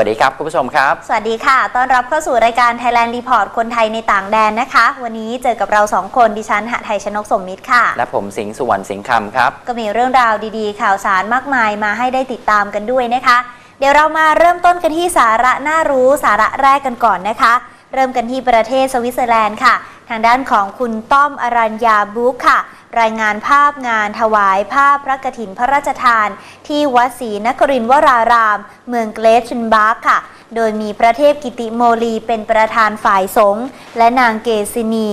สวัสดีครับคุณผู้ชมครับ สวัสดีค่ะ ต้อนรับเข้าสู่รายการ Thailand Report คนไทยในต่างแดนนะคะ วันนี้เจอกับเราสองคนดิฉันหไทยชนกสมมิตรค่ะ และผมสิงห์สุวรรณสิงห์คำครับ ก็มีเรื่องราวดีๆ ข่าวสารมากมายมาให้ได้ติดตามกันด้วยนะคะ เดี๋ยวเรามาเริ่มต้นกันที่สาระน่ารู้สาระแรกกันก่อนนะคะ เริ่มกันที่ประเทศสวิตเซอร์แลนด์ค่ะ ทางด้านของคุณต้อมอรัญญาบุ๊กค่ะ รายงานภาพงานถวายภาพพระกฐินพระราชทาน ที่วัดศรีนครินวราราม เมืองเกรชนบาร์กค่ะ โดยมีพระเทพกิติโมลีเป็นประธานฝ่ายสงฆ์และนางเกษินี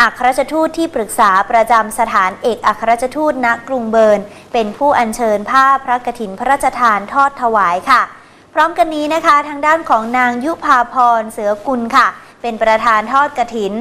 อัครราชทูตที่ปรึกษาประจำสถานเอกอัครราชทูตณกรุงเบิร์น เป็นผู้อัญเชิญผ้าพระกฐินพระราชทานทอดถวายค่ะ พร้อมกันนี้นะคะ ทางด้านของนางยุพาพรเสือกุลค่ะ เป็นประธานทอดกฐิน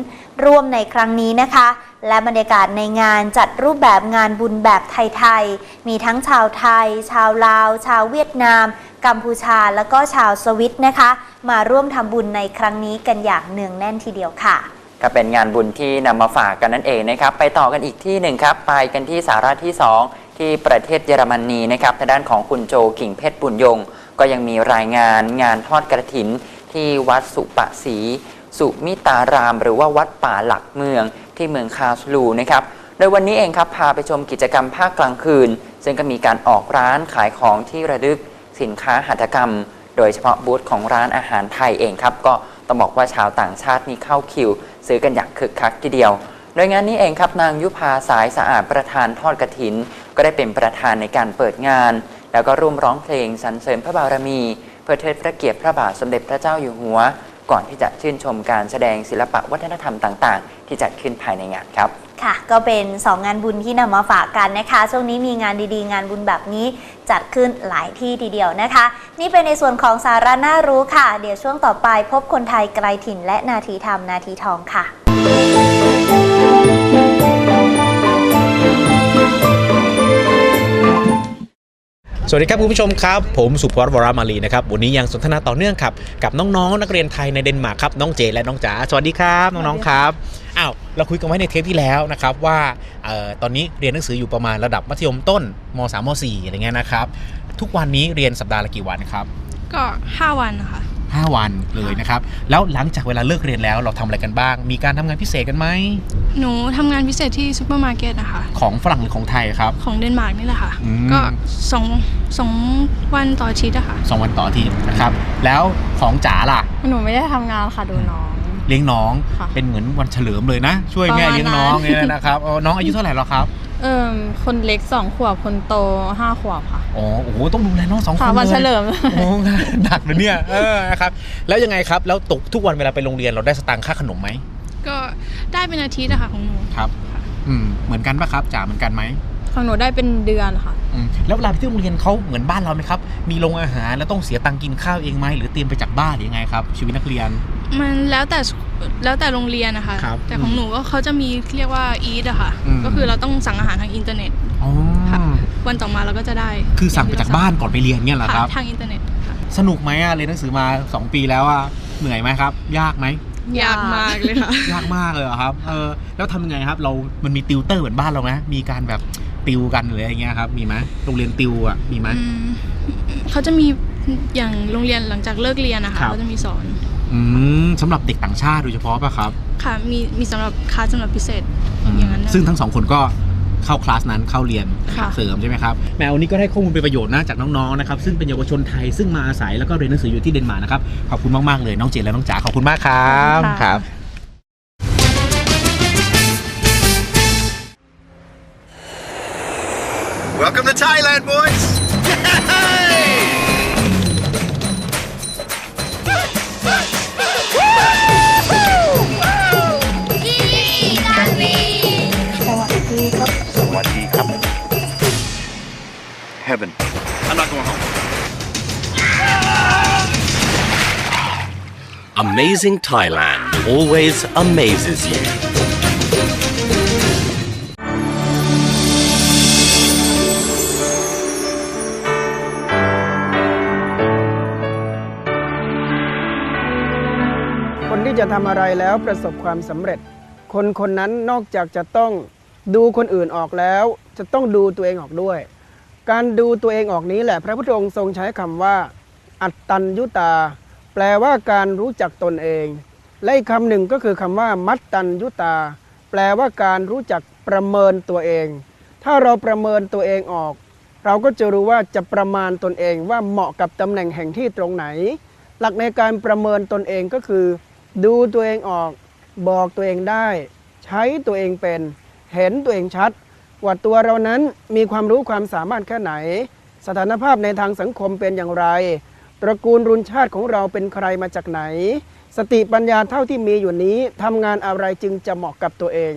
ร่วมในครั้งนี้นะคะ และบรรยากาศในงานจัดรูปแบบงานบุญแบบไทยๆ มีทั้งชาวไทย ชาวลาว ชาวเวียดนาม กัมพูชาแล้วก็ชาวสวิตนะคะ มาร่วมทำบุญในครั้งนี้กันอย่างเนืองแน่นทีเดียวค่ะก็เป็นงานบุญที่นำมาฝากกันนั่นเองนะครับ ไปต่อกันอีกที่หนึ่งครับ ไปกันที่สาระที่ 2 ที่ประเทศเยอรมนีนะครับทางด้านของคุณโจกิ่งเพชรบุญยง ก็ยังมีรายงานงานทอดกระถินที่วัดสุปะศรี สุมิตาราม หรือว่าวัดป่าหลักเมืองที่เมืองคาสลูนะครับโดยวันนี้เองครับพาไปชมกิจกรรมภาคกลางคืน ซึ่งก็มีการออกร้านขายของที่ระลึกสินค้าหัตถกรรม โดยเฉพาะบูธของร้านอาหารไทยเองครับ ก็ต้องบอกว่าชาวต่างชาตินี่เข้าคิว ซื้อกันอย่างคึกคักทีเดียว โดยงานนี้เองครับนางยุพาสายสะอาดประธานทอดกระถิน ก็ได้เป็นประธานในการเปิดงาน แล้วก็ร่วมร้องเพลงสรรเสริญพระบารมี เพื่อเทิดพระเกียรติพระบาทสมเด็จพระเจ้าอยู่หัว ก่อนที่จะชื่นชมการแสดงศิลปะวัฒนธรรมต่าง ๆ ที่จัดขึ้นภายในงานครับ ค่ะ ก็เป็น 2 งานบุญที่นำมาฝากกันนะคะ ช่วงนี้มีงานดีๆ งานบุญแบบนี้จัดขึ้นหลายที่ทีเดียวนะคะ นี่เป็นในส่วนของสาระน่ารู้ค่ะ เดี๋ยวช่วงต่อไปพบคนไทยไกลถิ่นและนาทีธรรมนาทีทองค่ะ วัสดีครับคุณผู้ชมครับ ผมสุพจน์วรมาลีนะครับวันนี้ยังสนทนาต่อเนื่องครับกับน้องๆนักเรียนไทยในเดนมาร์กครับน้องเจและน้องจ๋าสวัสดีครับน้องๆครับอ้าวเราคุยกันไว้ในเทปที่แล้วนะครับว่าเอ่อตอนนี้เรียนหนังสืออยู่ประมาณระดับมัธยมต้นม3ม4อะไรเงี้ยนะครับทุกวันนี้เรียนสัปดาห์ละกี่วันครับก็ 5 วันค่ะ 5 วันเลยนะครับ แล้วหลังจากเวลาเลิกเรียนแล้วเราทำอะไรกันบ้าง มีการทำงานพิเศษกันไหม หนูทำงานพิเศษที่ซูเปอร์มาร์เก็ตนะคะ ของฝรั่งหรือของไทยครับ ของเดนมาร์กนี่แหละค่ะอืมก็สองสองวันต่ออาทิตย์อะค่ะสองวันต่ออาทีนะครับ แล้วของจ๋าล่ะ หนูไม่ได้ทำงานค่ะดูน้องเลี้ยงน้องค่ะเป็นเหมือนวันเฉลิมเลยนะ ช่วยแม่ประมาณเลี้ยงน้องนั้นเนี่ยนะครับเออน้องอายุเท่าไหร่แล้วครับ เอิ่มคนเล็กสองขวบคนโตห้าขวบค่ะ อ๋อโอ้โหต้องดูแลน้องสองคนค่ะเลยวันเฉลิม โอ้งานหนักเลยเนี่ยเออนะครับแล้วยังไงครับแล้วตกทุกวันเวลาไปโรงเรียนเราได้สตางค์ค่าขนมไหมก็ได้เป็นอาทิตย์อะค่ะของหนูครับ อืมเหมือนกันปะครับจ๋าเหมือนกันไหมของหนูได้เป็นเดือนค่ะอืมแล้วเวลาไปที่โรงเรียนเขาเหมือนบ้านเราไหมครับ มีโรงอาหารแล้วต้องเสียตังค์กินข้าวเองไหมหรือเตรียมไปจากบ้านหรือยังไงครับ ชีวิตนักเรียน มันแล้วแต่ แล้วแต่โรงเรียนนะคะ ครับแต่ของหนูก็เขาจะมีเรียกว่าอีทอะค่ะ อืม ก็คือเราต้องสั่งอาหารทางอินเทอร์เน็ต อ๋อค่ะ วันต่อมาเราก็จะได้คือสั่งไปจากบ้านก่อนไปเรียนเนี่ยเหรอครับะทางอินเทอร์เน็ตค่ะสนุกไหมอะเรียนหนังสือมาสองปีแล้วอะเหนื่อยไหมครับ ยากไหม ยากมากเลยค่ะ ยากมากเลยเหรอครับ เออ แล้วทำยังไงครับ เรา มันมีติวเตอร์เหมือนบ้านเราไหมมีการแบบติวกันหรืออะไรเงี้ยครับ มีไหมโรงเรียนติวอะมีไหม อืมเขาจะมีอย่างโรงเรียนหลังจากเลิกเรียนนะคะครับ เขาจะมีสอน อืมสำหรับเด็กต่างชาติโดยเฉพาะป่ะครับ ค่ะมีมีสำหรับคลาสสำหรับพิเศษอย่างนั้นนะ ซึ่งทั้งสองคนก็เข้าคลาสนั้นเข้าเรียนค่ะ เสริมใช่ไหมครับแมววันนี้ก็ได้ข้อมูลเป็นประโยชน์นะจากน้องๆนะครับซึ่งเป็นเยาวชนไทยซึ่งมาอาศัยแล้วก็เรียนหนังสืออยู่ที่เดนมาร์กนะครับขอบคุณมากๆเลยน้องเจนและน้องจ๋าขอบคุณมากครับ ขอบคุณค่ะ ครับ Welcome to Thailand, boys! Heaven. I'm not going home. Amazing Thailand always amazes you. คนที่จะทำอะไรแล้วประสบความสำเร็จ คนคนนั้นนอกจากจะต้องดูคนอื่นออกแล้ว จะต้องดูตัวเองออกด้วย การดูตัวเองออกนี้แหละ พระพุทธองค์ทรงใช้คำว่า อัตตัญยุตา แปลว่าการรู้จักตนเอง และอีกคำหนึ่งก็คือคำว่า มัตตัญยุตา แปลว่าการรู้จักประเมินตัวเอง ถ้าเราประเมินตัวเองออก เราก็จะรู้ว่าจะประมาณตนเองว่าเหมาะกับตำแหน่งแห่งที่ตรงไหน หลักในการประเมินตนเองก็คือ ดูตัวเองออก บอกตัวเองได้ ใช้ตัวเองเป็น เห็นตัวเองชัด ว่าตัวเรานั้นมีความรู้ความสามารถแค่ไหน สถานภาพในทางสังคมเป็นอย่างไร ตระกูลรุนชาติของเราเป็นใครมาจากไหน สติปัญญาเท่าที่มีอยู่นี้ทำงานอะไรจึงจะเหมาะกับตัวเอง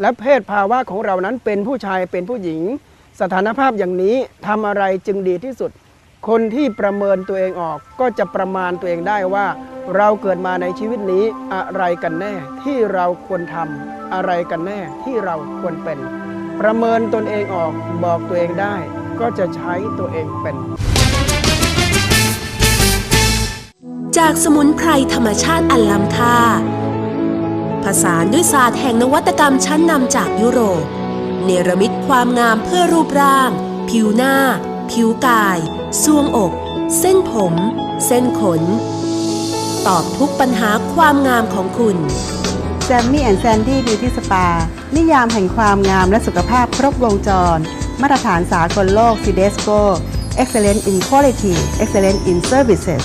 และเพศภาวะของเรานั้นเป็นผู้ชายเป็นผู้หญิง สถานภาพอย่างนี้ทำอะไรจึงดีที่สุด คนที่ประเมินตัวเองออกก็จะประมาณตัวเองได้ว่า เราเกิดมาในชีวิตนี้อะไรกันแน่ที่เราควรทำอะไรกันแน่ที่เราควรเป็น ประเมินตนเองออกบอกตัวเองได้ ก็จะใช้ตัวเองเป็น จากสมุนไพรธรรมชาติอันล้ำค่า ผสานด้วยศาสตร์แห่งนวัตกรรมชั้นนำจากยุโรป เนรมิตความงามเพื่อรูปร่าง ผิวหน้า ผิวกายซวงอก เส้นผม เส้นขน ตอบทุกปัญหาความงามของคุณ แซมมี่แอนด์แซนดี้บิวตี้สปา นิยามแห่งความงามและสุขภาพครบวงจร มาตรฐานสากลโลกซีเดสโก Excellent in Quality Excellent in Services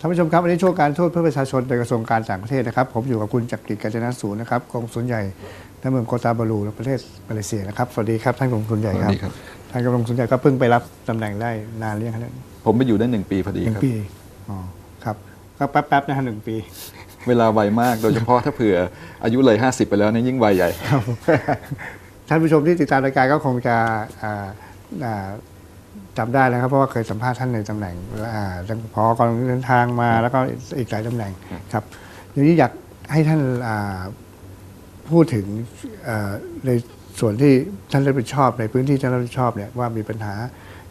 ท่านผู้ชมครับวันนี้ช่วงการทูตเพื่อประชาชนโดยกระทรวงการต่างประเทศนะครับ ผมอยู่กับคุณจักริดกาญจนสูนนะครับกองสุลใหญ่ในเมืองโกตาบารูประเทศมาเลเซียนะครับสวัสดีครับท่านกองสุลใหญ่ครับสวัสดีครับท่านกองสุลใหญ่ก็เพิ่งไปรับตำแหน่งได้นานเรียงครับผมไปอยู่ได้หนึ่งปีพอดีหนึ่คงรับปีอ๋อครับก็แป๊บๆนะฮะหนึ่งปี เวลาไวมากโดยเฉพาะถ้าเผื่ออายุเลย50ไปแล้วเนี่ยยิ่งไวใหญ่ครับท่านผู้ชมที่ติดตามรายการก็คงจะ อ่าอ่าจำได้นะครับเพราะว่าเคยสัมภาษณ์ท่านในตำแหน่งอ่าตั้งพอกองเดินทางมาแล้วก็อีกหลายตำแหน่งครับทีนี้อยากให้ท่านอ่าพูดถึงอ่าในส่วนที่ท่านรับผิดชอบในพื้นที่ที่ท่านรับผิดชอบเนี่ยว่ามีปัญหา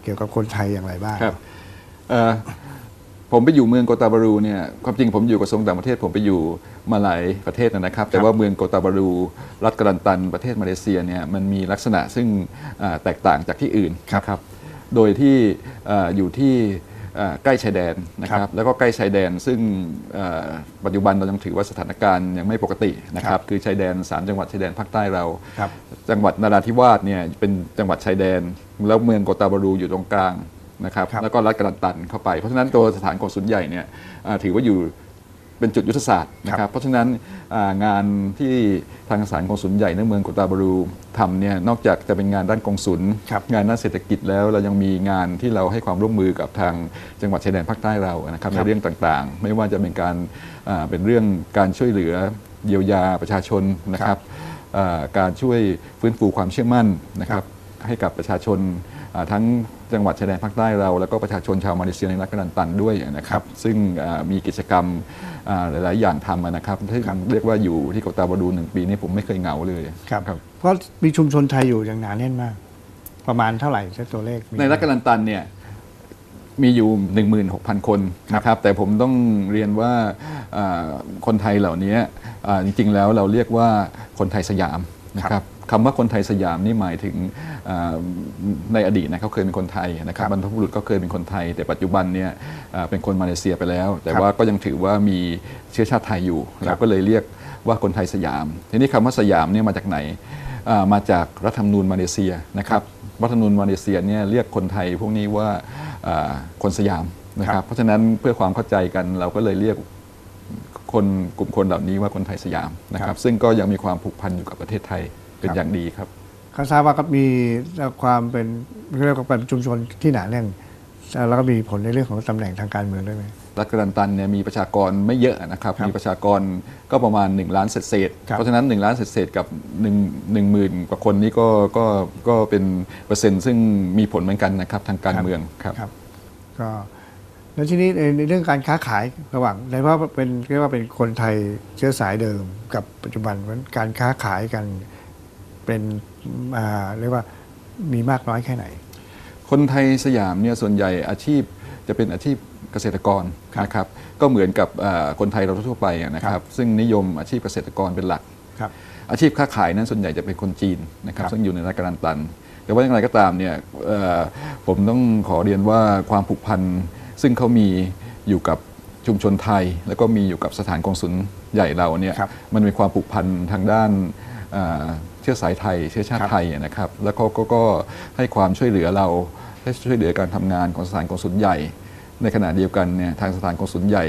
เกี่ยวกับคนไทยอย่างไรบ้างครับเอ่อผมไปอยู่เมืองโกตาบารูเนี่ยความจริงผมอยู่กระทรวงต่างประเทศ ผมไปอยู่มาหลายประเทศนะครับ แต่ว่าเมืองโกตาบารู รัฐกรันตันประเทศมาเลเซียเนี่ยมันมีลักษณะซึ่งอ่าแตกต่างจากที่อื่นนะครับ โดยที่อ่าอยู่ที่อ่าใกล้ชายแดนนะครับแล้วก็ใกล้ชายแดน ซึ่งอ่าปัจจุบันเรายังถือว่าสถานการณ์ยังไม่ปกตินะครับคือชายแดนสามจังหวัดชายแดนภาคใต้เราครับจังหวัดนราธิวาสเนี่ยเป็นจังหวัดชายแดน แล้วเมืองโกตาบารูอยู่ตรงกลางนะครับแล้วก็รัฐกรันตันเข้าไป เพราะฉะนั้นตัวสถานกงสุลใหญ่เนี่ยอ่าถือว่าอยู่ เป็นจุดยุทธศาสตร์นะครับเพราะฉะนั้นอ่างานที่ทางสถานกงสุลใหญ่ในเมืองโกตาบารูทำเนี่ยนอกจากจะเป็นงานด้านกงสุลงานด้านเศรษฐกิจแล้วเรายังมีงานที่เราให้ความร่วมมือกับทางจังหวัดชายแดนภาคใต้เรานะครับในเรื่องต่างๆ ไม่ว่าจะเป็นการอ่าเป็นเรื่องการช่วยเหลือเยียวยาประชาชนนะครับอ่าการช่วยฟื้นฟูความเชื่อมั่นนะครับให้กับประชาชนอ่าทั้ง จังหวัดชายแดนภาคใต้เรา แล้วก็ประชาชนชาวมาเลเซียในรัฐกะลันตันด้วยนะครับ ซึ่งอ่ามีกิจกรรมอ่าหลาย ๆ อย่างทำนะครับที่เรียกว่าอยู่ที่โกตาบาดูหนึ่งปีนี้ผมไม่เคยเหงาเลยครับเพราะมีชุมชนไทยอยู่อย่างหนาแน่นมาก ประมาณเท่าไหร่ใช้ตัวเลขมีในรัฐกะลันตันเนี่ยมีอยู่ 16,000 คนนะครับแต่ผมต้องเรียนว่าอ่าคนไทยเหล่านี้อ่าจริง ๆ แล้วเราเรียกว่าคนไทยสยามนะครับ คำว่าคนไทยสยามนี่หมายถึงอ่าในอดีตนะเขาเคยเป็นคนไทยนะครับบรรพบุรุษก็เคยเป็นคนไทย แต่ปัจจุบันเนี่ยอ่าเป็นคนมาเลเซียไปแล้ว แต่ว่าก็ยังถือว่ามีเชื้อชาติไทยอยู่เราก็เลยเรียกว่าคนไทยสยาม ทีนี้คำว่าสยามเนี่ยมาจากไหนอ่ามาจากรัฐธรรมนูญมาเลเซียนะครับรัฐธรรมนูญมาเลเซียเนี่ยเรียกคนไทยพวกนี้ว่าอ่าคนสยามนะครับเพราะฉะนั้นเพื่อความเข้าใจกันเราก็เลยเรียกคนกลุ่มคนเหล่านี้ว่าคนไทยสยามนะครับ ซึ่งก็ยังมีความผูกพันอยู่กับประเทศไทย เป็นอย่างดีครับเขาทราบว่าก็มีความเป็นเรียกว่าเป็นชุมชนที่หนาแน่น แล้วก็มีผลในเรื่องของตำแหน่งทางการเมืองด้วยไหมรัฐกรันตันเนี่ยมีประชากรไม่เยอะนะครับ มีประชากรก็ประมาณ 1 ล้านเศษๆเพราะฉะนั้น 1 ล้านเศษๆกับ1 1หมื่นกว่าคนนี้ก็ก็ก็เป็นเปอร์เซ็นต์ซึ่งมีผลเหมือนกันนะครับทางการเมืองครับครับก็แล้วทีนี้ในในเรื่องการค้าขายระหว่างในว่าเป็นเรียกว่าเป็นคนไทยเชื้อสายเดิมกับปัจจุบันมันการค้าขายกัน เป็นอ่าเรียกว่ามีมากน้อยแค่ไหน คนไทยสยามเนี่ยส่วนใหญ่อาชีพจะเป็นอาชีพเกษตรกรนะครับก็เหมือนกับอ่าคนไทยเราทั่วๆไปอะนะครับ ซึ่งนิยมอาชีพเกษตรกรเป็นหลักครับอาชีพค้าขายนั้นส่วนใหญ่จะเป็นคนจีนนะครับครับซึ่งอยู่ในรัฐกรันตัน แต่ว่าอย่างไรก็ตามเนี่ยเอ่อผมต้องขอเรียนว่าความผูกพันซึ่งเขามีอยู่กับชุมชนไทย แล้วก็มีอยู่กับสถานกงสุลใหญ่เราเนี่ยมันมีความผูกพันทางด้านเอ่อเชื้อสายไทย เชื้อชาติไทยนะครับ แล้วเขาก็ก็ให้ความช่วยเหลือเราให้ช่วยเหลือการทำงานของสถานกงสุลใหญ่ ในขณะเดียวกันเนี่ยทางสถานกงสุลใหญ่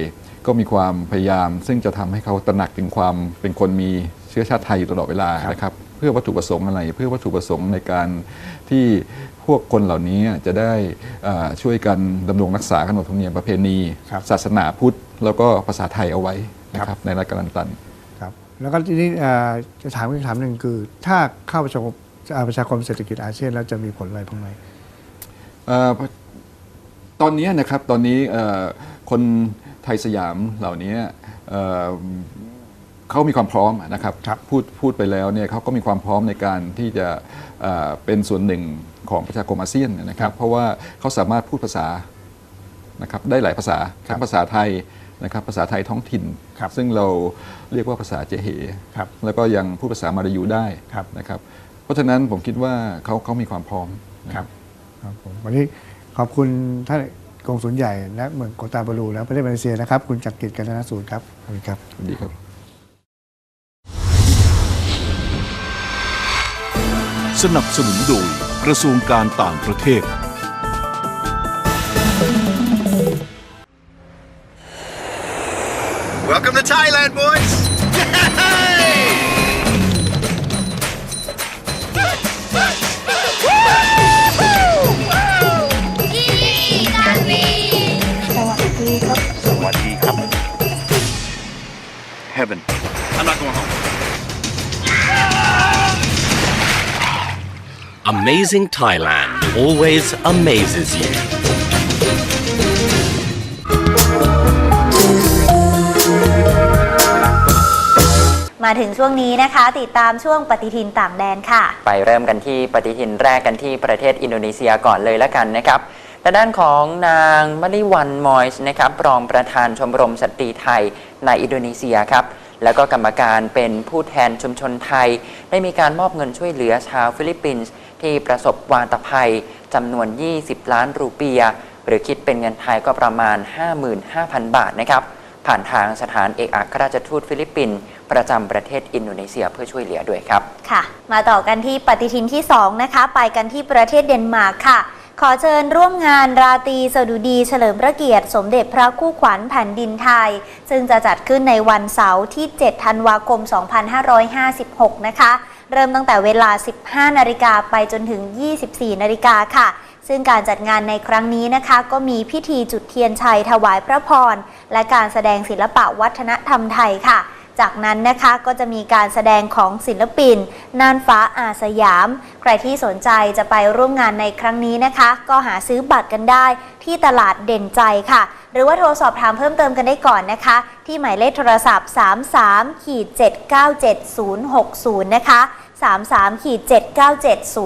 ก็มีความพยายาม ซึ่งจะทำให้เขาตระหนักถึงความเป็นคนมีเชื้อชาติไทยอยู่ตลอดเวลานะครับเพื่อวัตถุประสงค์อะไร เพื่อวัตถุประสงค์ในการที่พวกคนเหล่านี้จะได้อ่าช่วยกันดำรงรักษาขนบธรรมเนียมประเพณี ศาสนาพุทธ แล้วก็ภาษาไทยเอาไว้นะครับในรัฐกาลันตันครับ แล้วก็ทีนี้เอ่อจะถามคำถามหนึ่งคือ ถ้าเข้าประชาคมอ่าประชาคมเศรษฐกิจอาเซียนแล้วจะมีผลอะไรบ้างไหมเอ่อตอนนี้นะครับตอนนี้เอ่อคนไทยสยามเหล่านี้เอ่อเขามีความพร้อมนะครับพูดพูดไปแล้วเนี่ยเขาก็มีความพร้อมในการที่จะเอ่อเป็นส่วนหนึ่งของประชาคมอาเซียนนะครับ เพราะว่าเขาสามารถพูดภาษานะครับได้หลายภาษาทั้งภาษาไทย นะครับภาษาไทยท้องถิ่นซึ่งเราเรียกว่าภาษาเจเฮแล้วก็ยังพูดภาษามาลายูได้นะครับ เพราะฉะนั้นผมคิดว่าเขาเขามีความพร้อมนะ ครับครับผมวันนี้ขอบคุณท่านกงสุลใหญ่และเมืองโกตาบารูและประเทศมาเลเซียนะครับ คุณจักริดกันธนสูตรครับขอบคุณครับ สวัสดีครับ สนับสนุนโดยกระทรวงการต่างประเทศ to Thailand, boys! Heaven. I'm not going home. Amazing Thailand always amazes you. มาถึงช่วงนี้นะคะ ติดตามช่วงปฏิทินต่างแดนค่ะ ไปเริ่มกันที่ปฏิทินแรกกันที่ประเทศอินโดนีเซียก่อนเลยละกันนะครับแต่ด้านของนางมริวันมอยส์นะครับรองประธานชมรมสตรีไทยในอินโดนีเซียครับแล้วก็กรรมการเป็นผู้แทนชุมชนไทย ได้มีการมอบเงินช่วยเหลือชาวฟิลิปปินส์ที่ประสบวาตภัยจำนวน 20 ล้านรูเปีย หรือคิดเป็นเงินไทยก็ประมาณ 55,000 บาทนะครับ ผ่านทางสถานเอกอัครราชทูตฟิลิปปินส์ประจำประเทศอินโดนีเซียเพื่อช่วยเหลือด้วยครับ ค่ะ มาต่อกันที่ปฏิทินที่ 2 นะคะ ไปกันที่ประเทศเดนมาร์กค่ะ ขอเชิญร่วมงานราตรีสดุดีเฉลิมพระเกียรติ สมเด็จพระคู่ขวัญแผ่นดินไทย ซึ่งจะจัดขึ้นในวันเสาร์ที่ 7 ธันวาคม 2556 นะคะ เริ่มตั้งแต่เวลา 15 นาฬิกาไปจนถึง 24 นาฬิกาค่ะ ซึ่งการจัดงานในครั้งนี้นะคะ ก็มีพิธีจุดเทียนชัยถวายพระพร และการแสดงศิลปะวัฒนธรรมไทยค่ะ จากนั้นนะคะก็จะมีการแสดงของศิลปิน น่านฟ้าอาสยาม ใครที่สนใจจะไปร่วมงานในครั้งนี้นะคะ ก็หาซื้อบัตรกันได้ที่ตลาดเด่นใจค่ะ หรือว่าโทรสอบถามเพิ่มเติมกันได้ก่อนนะคะ ที่หมายเลขโทรศัพท์ 33ขีด797060 นะคะ 33ขีด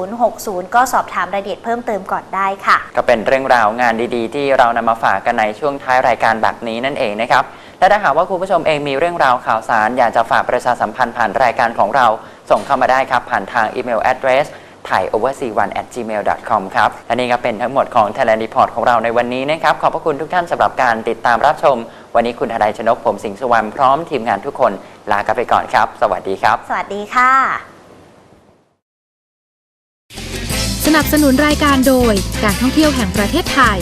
797060 ก็สอบถามรายละเอียดเพิ่มเติมก่อนได้ค่ะ ก็เป็นเรื่องราวงานดีๆ ที่เรานำมาฝากกันในช่วงท้ายรายการแบบนี้นั่นเองนะครับ และถ้าหากว่าคุณผู้ชมเองมีเรื่องราวข่าวสาร อยากจะฝากประชาสัมพันธ์ผ่านรายการของเรา ส่งเข้ามาได้ครับผ่านทางอีเมล address thaioverc1 at gmail com ครับ และนี่ก็เป็นทั้งหมดของ Thailand Report ของเราในวันนี้นะครับ ขอบพระคุณทุกท่านสำหรับการติดตามรับชม วันนี้คุณทนายชนกผมสิงห์สุวรรณพร้อมทีมงานทุกคน ลากันไปก่อนครับ สวัสดีครับ สวัสดีค่ะ ส นับสนุนรายการโดยการท่องเที่ยวแห่งประเทศไทย